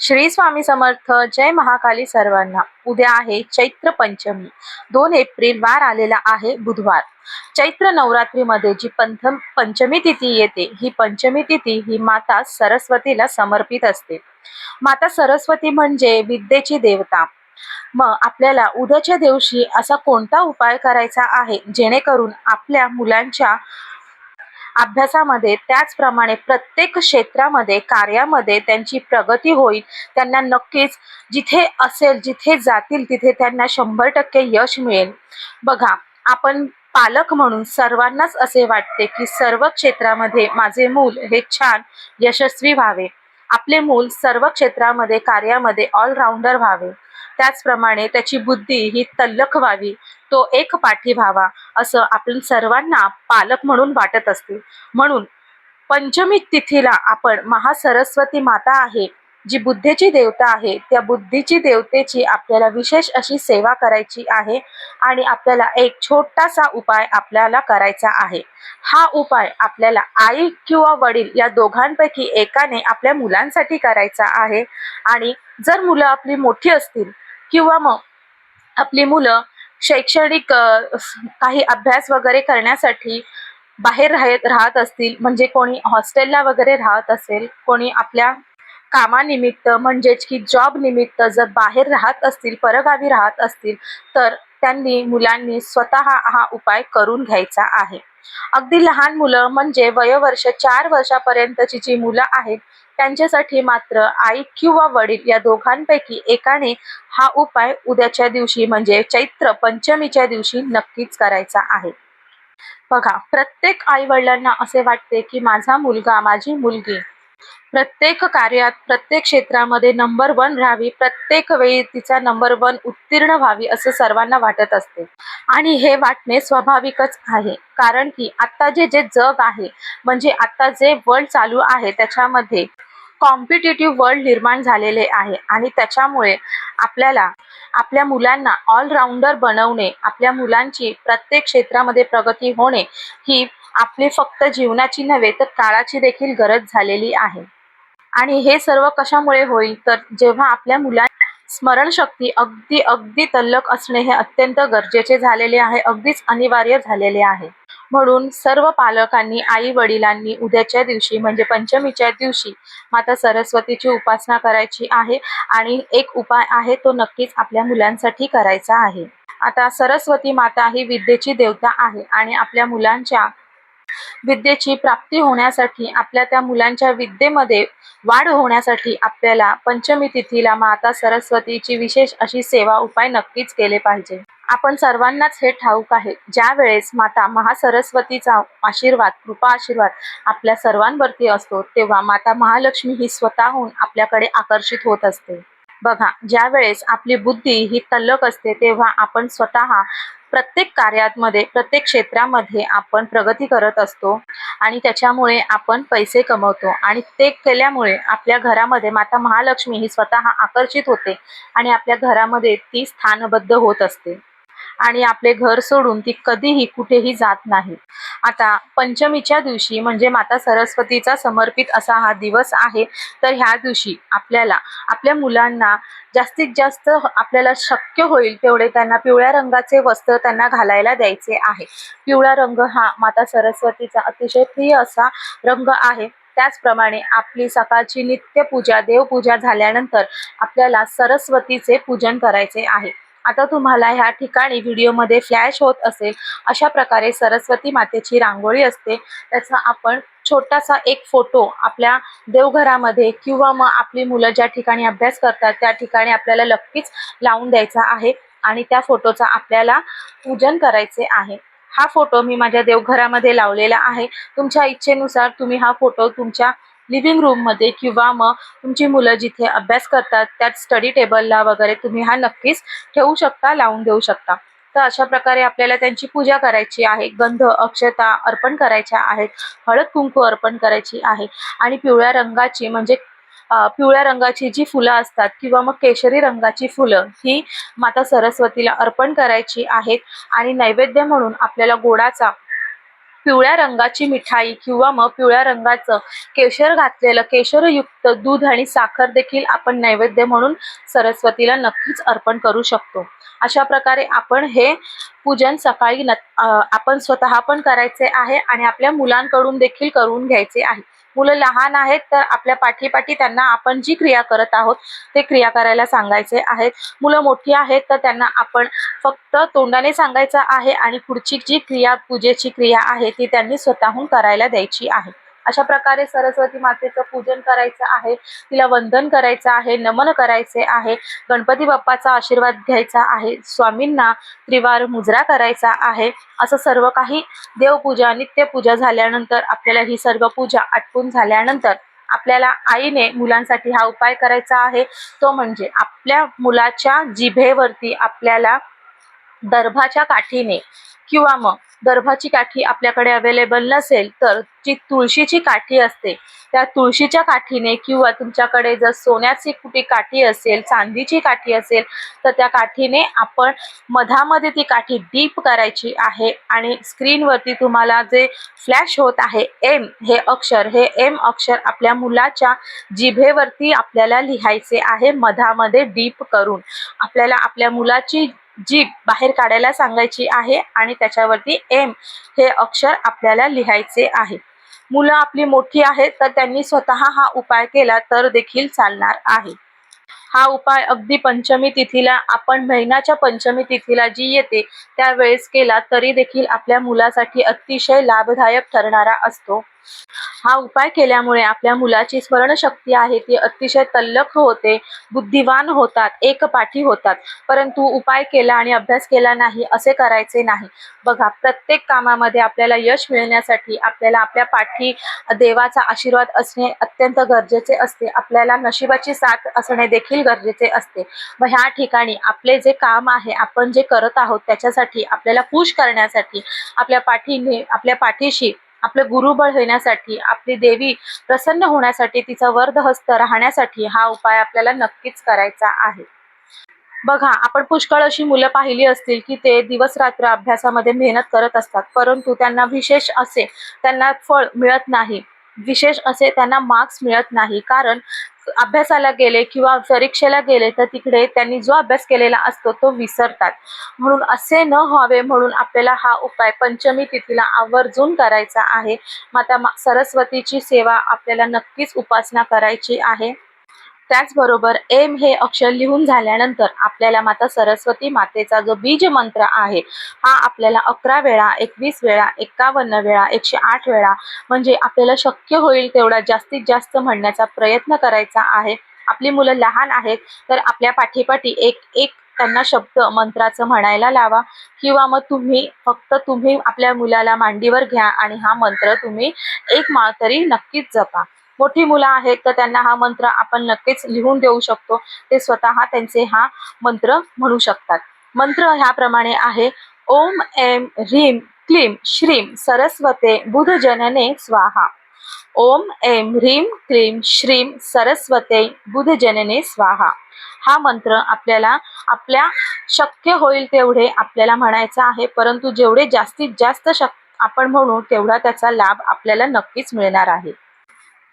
श्री स्वामी समर्थ जय महाकाली सर्वांना. उद्या आहे चैत्र पंचमी. दोन एप्रिल वार आलेला आहे बुधवार. चैत्र नवरात्रीमध्ये जी पंथम पंचमी तिथी येते ही पंचमी तिथी ही माता सरस्वतीला समर्पित असते. माता सरस्वती म्हणजे विद्येची देवता. मग आपल्याला उद्याच्या दिवशी असा कोणता उपाय करायचा आहे? जेणेकरून आपल्या मुलांच्या अभ्यासामध्ये त्याचप्रमाणे प्रत्येक क्षेत्रामध्ये कार्यामध्ये त्यांची प्रगती होईल. त्यांना नक्कीच जिथे असेल जिथे जातील तिथे त्यांना शंभर टक्के यश मिळेल. बघा आपण पालक म्हणून सर्वांनाच असे वाटते की सर्व क्षेत्रामध्ये माझे मूल हे छान यशस्वी व्हावे. आपले मूल सर्व क्षेत्रामध्ये कार्यामध्ये ऑलराऊंडर व्हावे. त्याचप्रमाणे त्याची बुद्धी ही तल्लख व्हावी. तो एक पाठी व्हावा असं आपण सर्वांना पालक म्हणून वाटत असते. म्हणून पंचमी तिथीला आपण महासरस्वती माता आहे. जी बुद्धीची देवता आहे त्या बुद्धीची देवतेची आपल्याला विशेष अशी सेवा करायची आहे आणि आपल्याला एक छोटासा उपाय आपल्याला करायचा आहे. हा उपाय आपल्याला आई किंवा वडील या दोघांपैकी एकाने आपल्या मुलांसाठी करायचा आहे आणि जर मुलं आपली मोठी असतील किंवा मग आपली मुलं शैक्षणिक काही अभ्यास वगैरे करण्यासाठी बाहेर राहत राहत असतील म्हणजे कोणी हॉस्टेलला वगैरे राहत असेल कोणी आपल्या कामानिमित्त म्हणजेच की जॉब निमित्त जर बाहेर राहत असतील परगावी राहत असतील तर त्यांनी मुलांनी स्वतः हा उपाय करून घ्यायचा आहे. अगदी लहान मुलं म्हणजे वयोवर्ष चार वर्षापर्यंतची जी मुलं आहेत त्यांच्यासाठी मात्र आई किंवा वडील या दोघांपैकी एकाने हा उपाय उद्याच्या दिवशी म्हणजे चैत्र पंचमीच्या दिवशी नक्कीच करायचा आहे. बघा प्रत्येक आई वडिलांना असे वाटते की माझा मुलगा माझी मुलगी प्रत्येक कार्यात प्रत्येक क्षेत्रामध्ये नंबर वन राहावी प्रत्येक वेळी तिचा नंबर वन उत्तीर्ण व्हावी असं सर्वांना वाटत असते. आणि हे वाटणे स्वाभाविकच आहे. कारण की आता जे जे जग आहे म्हणजे आता जे वर्ल्ड चालू आहे त्याच्यामध्ये कॉम्पिटेटिव्ह वर्ल्ड निर्माण झालेले आहे. आणि त्याच्यामुळे आपल्याला आपल्या मुलांना ऑलराऊंडर बनवणे आपल्या मुलांची प्रत्येक क्षेत्रामध्ये प्रगती होणे ही आपली फक्त जीवनाची नव्हे तर काळाची देखील गरज झालेली आहे. आणि हे सर्व कशामुळे होईल? तर जेव्हा आपल्या मुलां स्मरणशक्ती अगदी अगदी तल्लक असणे हे अत्यंत गरजेचे झालेले आहे अगदीच अनिवार्य झालेले आहे. म्हणून सर्व पालकांनी आई वडिलांनी उद्याच्या दिवशी म्हणजे पंचमीच्या दिवशी माता सरस्वतीची उपासना करायची आहे आणि एक उपाय आहे तो नक्कीच आपल्या मुलांसाठी करायचा आहे. आता सरस्वती माता ही विद्येची देवता आहे आणि आपल्या मुलांच्या विद्येची प्राप्ती होण्यासाठी आपल्या त्या मुलांच्या विद्येमध्ये वाढ होण्यासाठी आपल्याला पंचमी तिथीला माता सरस्वतीची विशेष अशी सेवा उपाय नक्कीच केले पाहिजे. आपण सर्वांनाच हे ठाऊक आहे ज्या वेळेस माता महासरस्वतीचा आशीर्वाद कृपा आशीर्वाद आपल्या सर्वांवरती असतो तेव्हा माता महालक्ष्मी ही स्वतःहून आपल्याकडे आकर्षित होत असते. बघा ज्या वेळेस आपली बुद्धी ही तल्लक असते तेव्हा आपण स्वतः प्रत्येक कार्यामध्ये प्रत्येक क्षेत्रामध्ये आपण प्रगती करत असतो आणि त्याच्यामुळे आपण पैसे कमवतो आणि ते केल्यामुळे आपल्या घरामध्ये माता महालक्ष्मी ही स्वतः आकर्षित होते आणि आपल्या घरामध्ये ती स्थानबद्ध होत असते. आणि आपले घर सोडून ती कधीही कुठेही जात नाही. आता पंचमीच्या दिवशी म्हणजे माता सरस्वतीचा समर्पित असा हा दिवस आहे. तर ह्या दिवशी आपल्याला आपल्या मुलांना जास्तीत जास्त आपल्याला शक्य होईल तेवढे त्यांना पिवळ्या रंगाचे वस्त्र त्यांना घालायला द्यायचे आहे. पिवळा रंग हा माता सरस्वतीचा अतिशय प्रिय असा रंग आहे. त्याचप्रमाणे आपली सकाळची नित्यपूजा देवपूजा झाल्यानंतर आपल्याला सरस्वतीचे पूजन करायचे आहे. आता तुम्हाला ह्या ठिकाणी व्हिडिओमध्ये फ्लॅश होत असेल अशा प्रकारे सरस्वती मातेची रांगोळी असते. त्याचा आपण छोटासा एक फोटो आपल्या देवघरामध्ये किंवा मग आपली मुलं ज्या ठिकाणी अभ्यास करतात त्या ठिकाणी आपल्याला नक्कीच लावून द्यायचा आहे आणि त्या फोटोचा आपल्याला पूजन करायचे आहे. हा फोटो मी माझ्या देवघरामध्ये लावलेला आहे. तुमच्या इच्छेनुसार तुम्ही हा फोटो तुमच्या लिव्हिंग रूममध्ये किंवा मग तुमची मुलं जिथे अभ्यास करतात त्यात स्टडी टेबलला वगैरे तुम्ही हा नक्कीच ठेवू शकता लावून देऊ शकता. तर अशा प्रकारे आपल्याला त्यांची पूजा करायची आहे गंध अक्षता अर्पण करायच्या आहेत हळद कुंकू अर्पण करायची आहे आणि पिवळ्या रंगाची म्हणजे पिवळ्या रंगाची जी फुलं असतात किंवा मग केशरी रंगाची फुलं ही माता सरस्वतीला अर्पण करायची आहेत आणि नैवेद्य म्हणून आपल्याला गोडाचा पिवळ्या रंगाची मिठाई किंवा मग पिवळ्या रंगाचं केशर घातलेलं केशरयुक्त दूध आणि साखर देखील आपण नैवेद्य म्हणून सरस्वतीला नक्कीच अर्पण करू शकतो. अशा प्रकारे आपण हे पूजन सकाळी न आपण स्वतः पण करायचे आहे आणि आपल्या मुलांकडून देखील करून घ्यायचे आहे. मुलं लहान आहेत तर आपल्या पाठीपाठी त्यांना आपण जी क्रिया करत आहोत ते क्रिया करायला सांगायचे आहेत. मुलं मोठी आहेत तर त्यांना आपण फक्त तोंडाने सांगायचं आहे आणि पुढची जी क्रिया पूजेची क्रिया आहे ती त्यांनी स्वतःहून करायला द्यायची आहे. अशा प्रकारे सरस्वती मातेचं पूजन करायचं आहे. तिला वंदन करायचं आहे नमन करायचे आहे. गणपती बाप्पाचा आशीर्वाद घ्यायचा आहे. स्वामींना त्रिवार मुजरा करायचा आहे. असं सर्व काही देवपूजा नित्यपूजा झाल्यानंतर आपल्याला ही सर्व पूजा आटपून झाल्यानंतर आपल्याला आईने मुलांसाठी हा उपाय करायचा आहे. तो म्हणजे आपल्या मुलाच्या जिभेवरती आपल्याला दर्भाच्या काठीने किंवा मग दर्भाची काठी आपल्याकडे अवेलेबल नसेल तर जी तुळशीची काठी असते त्या तुळशीच्या काठीने किंवा तुमच्याकडे जर सोन्याची कुठे काठी असेल चांदीची काठी असेल तर त्या काठीने आपण मधामध्ये ती काठी डीप करायची आहे आणि स्क्रीनवरती तुम्हाला जे फ्लॅश होत आहे एम हे अक्षर हे एम अक्षर आपल्या मुलाच्या जिभेवरती आपल्याला लिहायचे आहे मधामध्ये डीप करून. आपल्याला आपल्या मुलाची जीभ बाहेर काढायला सांगायची आहे आणि त्याच्यावरती एम हे अक्षर आपल्याला लिहायचे आहे. मुलं आपली मोठी आहेत तर त्यांनी स्वतः हा उपाय केला तर देखील चालणार आहे. हा उपाय अगदी पंचमी तिथीला आपण महिन्याच्या पंचमी तिथीला जी येते त्यावेळेस केला तरी देखील आपल्या मुलासाठी अतिशय लाभदायक ठरणारा असतो. हा उपाय केल्यामुळे आपल्या मुलाची स्मरणशक्ती आहे ती अतिशय तल्लख होते बुद्धिवान होतात एकपाठी होतात. परंतु उपाय केला आणि अभ्यास केला नाही असे करायचे नाही. बघा प्रत्येक कामामध्ये आपल्याला यश मिळण्यासाठी आपल्याला आपल्या पाठी देवाचा आशीर्वाद असणे अत्यंत गरजेचे असते. आपल्याला नशिबाची साथ असणे देखील गरजेचे असते. व ह्या ठिकाणी आपले जे काम आहे आपण जे करत आहोत त्याच्यासाठी आपल्याला पुश करण्यासाठी आपल्या पाठीने आपल्या पाठीशी आपलं गुरुबळ होण्यासाठी आपली देवी प्रसन्न होण्यासाठी तिचा वर्धहस्त राहण्यासाठी हा उपाय आपल्याला नक्कीच करायचा आहे. बघा आपण पुष्कळ अशी मुलं पाहिली असतील की ते दिवस रात्र अभ्यासामध्ये मेहनत करत असतात परंतु त्यांना विशेष असे त्यांना फळ मिळत नाही. विशेष असे त्यांना मार्क्स मिळत नाही. कारण अभ्यासाला गेले किंवा परीक्षेला गेले तर तिकडे त्यांनी जो अभ्यास केलेला असतो तो विसरतात. म्हणून असे न व्हावे म्हणून आपल्याला हा उपाय पंचमी तिथीला आवर्जून करायचा आहे. माता मा- सरस्वतीची सेवा आपल्याला नक्कीच उपासना करायची आहे. त्याचबरोबर एम हे अक्षर लिहून झाल्यानंतर आपल्याला माता सरस्वती मातेचा जो बीज मंत्र आहे हा आपल्याला अकरा वेळा एकवीस वेळा एकावन्न वेळा एकशे आठ वेळा म्हणजे आपल्याला शक्य होईल तेवढा जास्तीत जास्त म्हणण्याचा प्रयत्न करायचा आहे. आपली मुलं लहान आहेत तर आपल्या पाठीपाठी एक एक त्यांना शब्द मंत्राचं म्हणायला लावा किंवा मग तुम्ही फक्त तुम्ही आपल्या मुलाला मांडीवर घ्या आणि हा मंत्र तुम्ही एक माळ तरी नक्कीच जपा. मोठी मुलं आहेत तर त्यांना हा मंत्र आपण नक्कीच लिहून देऊ शकतो. ते स्वतः त्यांचे हा मंत्र म्हणू शकतात. मंत्र ह्याप्रमाणे आहे ओम एम ह्रीम क्लीम श्रीम सरस्वते बुधजनने स्वाहा. ओम एम ह्रीम क्लीम श्रीम सरस्वते बुधजनने स्वाहा. हा मंत्र आपल्याला आपल्या शक्य होईल तेवढे आपल्याला म्हणायचं आहे परंतु जेवढे जास्तीत जास्त शक आपण म्हणू तेवढा त्याचा लाभ आपल्याला नक्कीच मिळणार आहे.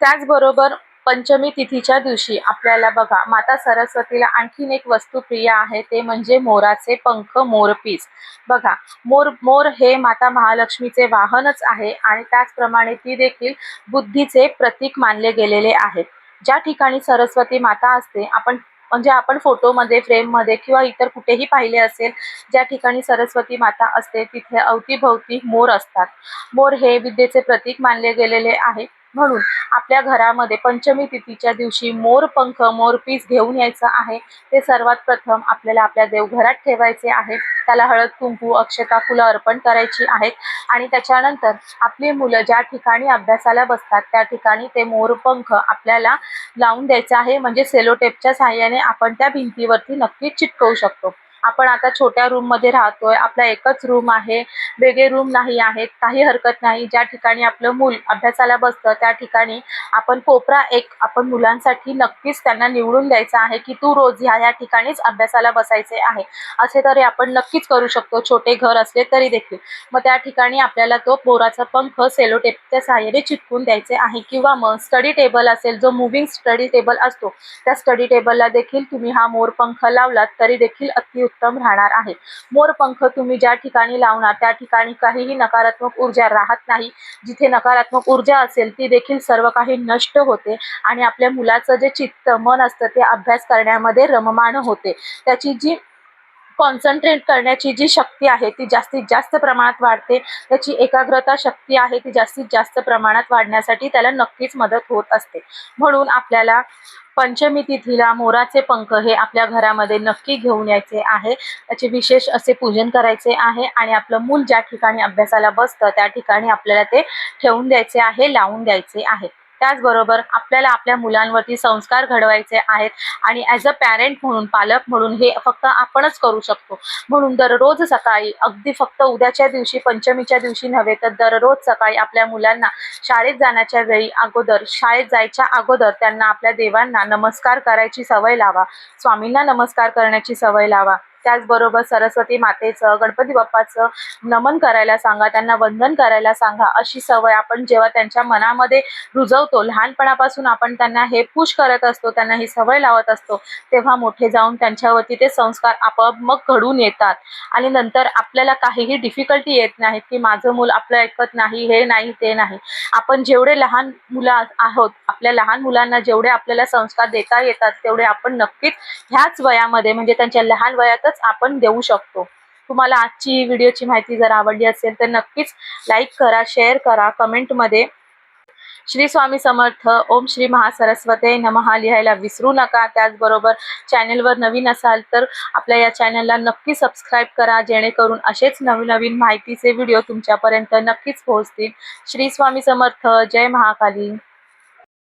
त्याचबरोबर पंचमी तिथीच्या दिवशी आपल्याला बघा माता सरस्वतीला आणखीन एक वस्तू प्रिय आहे ते म्हणजे मोराचे पंख मोरपीस बघा मोर मोर हे माता महालक्ष्मीचे वाहनच आहे आणि त्याचप्रमाणे ती देखील बुद्धीचे प्रतीक मानले गेलेले आहे ज्या ठिकाणी सरस्वती माता असते आपण म्हणजे आपण फोटोमध्ये फ्रेममध्ये किंवा इतर कुठेही पाहिले असेल ज्या ठिकाणी सरस्वती माता असते तिथे अवतीभवती मोर असतात. मोर हे विद्येचे प्रतीक मानले गेलेले आहे म्हणून आपल्या घरामध्ये पंचमी तिथीच्या दिवशी मोर पंख मोरपीस घेऊन यायचं आहे. ते सर्वात प्रथम आपल्याला आपल्या देवघरात ठेवायचे आहे. त्याला हळद कुंकू अक्षता फुलं अर्पण करायची आहेत. आणि त्याच्यानंतर आपली मुलं ज्या ठिकाणी अभ्यासाला बसतात त्या ठिकाणी ते मोरपंख आपल्याला लावून द्यायचं आहे. म्हणजे सेलोटेपच्या सहाय्याने आपण त्या भिंतीवरती नक्कीच चिटकवू शकतो. आपण आता छोट्या रूममध्ये राहतोय. आपला एकच रूम आहे. वेगळे रूम नाही आहेत. काही हरकत नाही. ज्या ठिकाणी आपलं मूल अभ्यासाला बसतं त्या ठिकाणी आपण कोपरा एक आपण मुलांसाठी नक्कीच त्यांना निवडून द्यायचा आहे की तू रोज ह्या ह्या ठिकाणीच अभ्यासाला बसायचे आहे. असे तरी आपण नक्कीच करू शकतो. छोटे घर असले तरी देखील. मग त्या ठिकाणी आपल्याला तो मोराचा पंख सेलो टेपच्या सहाय्याने चिटकून द्यायचे आहे. किंवा मग स्टडी टेबल असेल जो मुव्हिंग स्टडी टेबल असतो त्या स्टडी टेबलला देखील तुम्ही हा मोर पंख लावलात तरी देखील अतिउत्तम उत्तम राहणार आहे. मोरपंख तुम्ही ज्या ठिकाणी लावणार त्या ठिकाणी काहीही नकारात्मक ऊर्जा राहत नाही. जिथे नकारात्मक ऊर्जा असेल ती देखील सर्व काही नष्ट होते आणि आपल्या मुलाचं जे चित्त मन असतं ते अभ्यास करण्यामध्ये रममाण होते. त्याची जी कॉन्सन्ट्रेट करण्याची जी शक्ती आहे ती जास्तीत जास्त प्रमाणात वाढते. त्याची एकाग्रता शक्ती आहे ती जास्तीत जास्त प्रमाणात वाढण्यासाठी त्याला नक्कीच मदत होत असते. म्हणून आपल्याला पंचमी तिथीला मोराचे पंख हे आपल्या घरामध्ये नक्की घेऊन यायचे आहे. त्याचे विशेष असे पूजन करायचे आहे आणि आपलं मूल ज्या ठिकाणी अभ्यासाला बसतं त्या ठिकाणी आपल्याला ते ठेवून द्यायचे आहे लावून द्यायचे आहे. त्याचबरोबर आपल्याला आपल्या मुलांवरती संस्कार घडवायचे आहेत आणि ॲज अ पॅरेंट म्हणून पालक म्हणून हे फक्त आपणच करू शकतो. म्हणून दररोज सकाळी अगदी फक्त उद्याच्या दिवशी पंचमीच्या दिवशी नव्हे तर दररोज सकाळी आपल्या मुलांना शाळेत जाण्याच्या वेळी अगोदर शाळेत जायच्या अगोदर त्यांना आपल्या देवांना नमस्कार करायची सवय लावा. स्वामींना नमस्कार करण्याची सवय लावा. त्याचबरोबर सरस्वती मातेचं गणपती बाप्पाचं नमन करायला सांगा त्यांना वंदन करायला सांगा. अशी सवय आपण जेव्हा त्यांच्या मनामध्ये रुजवतो लहानपणापासून आपण त्यांना हे पुश करत असतो त्यांना ही सवय लावत असतो तेव्हा मोठे जाऊन त्यांच्यावरती ते संस्कार आपोआप मग घडून येतात. आणि नंतर आपल्याला काहीही डिफिकल्टी येत नाहीत की माझं मूल आपलं ऐकत नाही हे नाही ते नाही. आपण जेवढे लहान मुलं आहोत आपल्या लहान मुलांना जेवढे आपल्याला संस्कार देता येतात तेवढे आपण नक्कीच ह्याच वयामध्ये म्हणजे त्यांच्या लहान वयात वयातच आपण देऊ शकतो. तुम्हाला आजची व्हिडिओची माहिती जर आवडली असेल तर नक्कीच लाईक करा शेअर करा कमेंटमध्ये श्री स्वामी समर्थ ओम श्री महासरस्वते नमहा लिहायला विसरू नका. त्याचबरोबर चॅनेलवर नवीन असाल तर आपल्या या चॅनलला नक्की सबस्क्राईब करा जेणेकरून असेच नवीन नवीन माहितीचे व्हिडिओ तुमच्यापर्यंत नक्कीच पोहोचतील. श्री स्वामी समर्थ जय महाकाली.